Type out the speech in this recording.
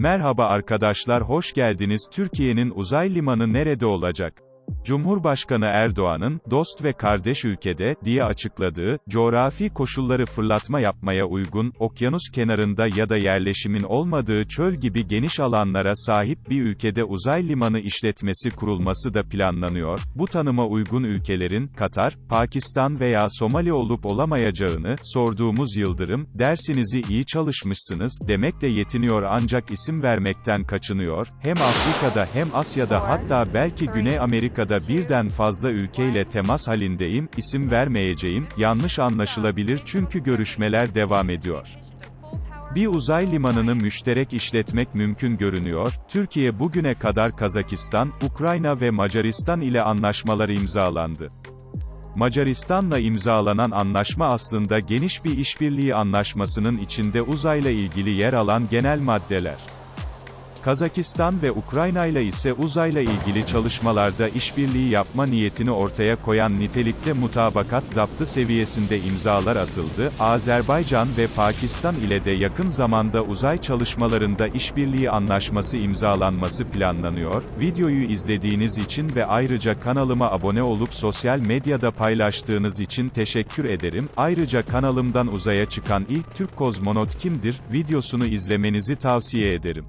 Merhaba arkadaşlar hoş geldiniz Türkiye'nin uzay limanı nerede olacak? Cumhurbaşkanı Erdoğan'ın, dost ve kardeş ülkede, diye açıkladığı, coğrafi koşulları fırlatma yapmaya uygun, okyanus kenarında ya da yerleşimin olmadığı çöl gibi geniş alanlara sahip bir ülkede uzay limanı işletmesi kurulması da planlanıyor. Bu tanıma uygun ülkelerin, Katar, Pakistan veya Somali olup olamayacağını, sorduğumuz Yıldırım, dersinizi iyi çalışmışsınız, demekle yetiniyor ancak isim vermekten kaçınıyor, hem Afrika'da hem Asya'da hatta belki Güney Amerika'da birden fazla ülkeyle temas halindeyim, isim vermeyeceğim, yanlış anlaşılabilir çünkü görüşmeler devam ediyor. Bir uzay limanını müşterek işletmek mümkün görünüyor. Türkiye bugüne kadar Kazakistan, Ukrayna ve Macaristan ile anlaşmalar imzalandı. Macaristan'la imzalanan anlaşma aslında geniş bir işbirliği anlaşmasının içinde uzayla ilgili yer alan genel maddeler. Kazakistan ve Ukrayna ile ise uzayla ilgili çalışmalarda işbirliği yapma niyetini ortaya koyan nitelikte mutabakat zaptı seviyesinde imzalar atıldı. Azerbaycan ve Pakistan ile de yakın zamanda uzay çalışmalarında işbirliği anlaşması imzalanması planlanıyor. Videoyu izlediğiniz için ve ayrıca kanalıma abone olup sosyal medyada paylaştığınız için teşekkür ederim. Ayrıca kanalımdan uzaya çıkan ilk Türk kozmonot kimdir videosunu izlemenizi tavsiye ederim.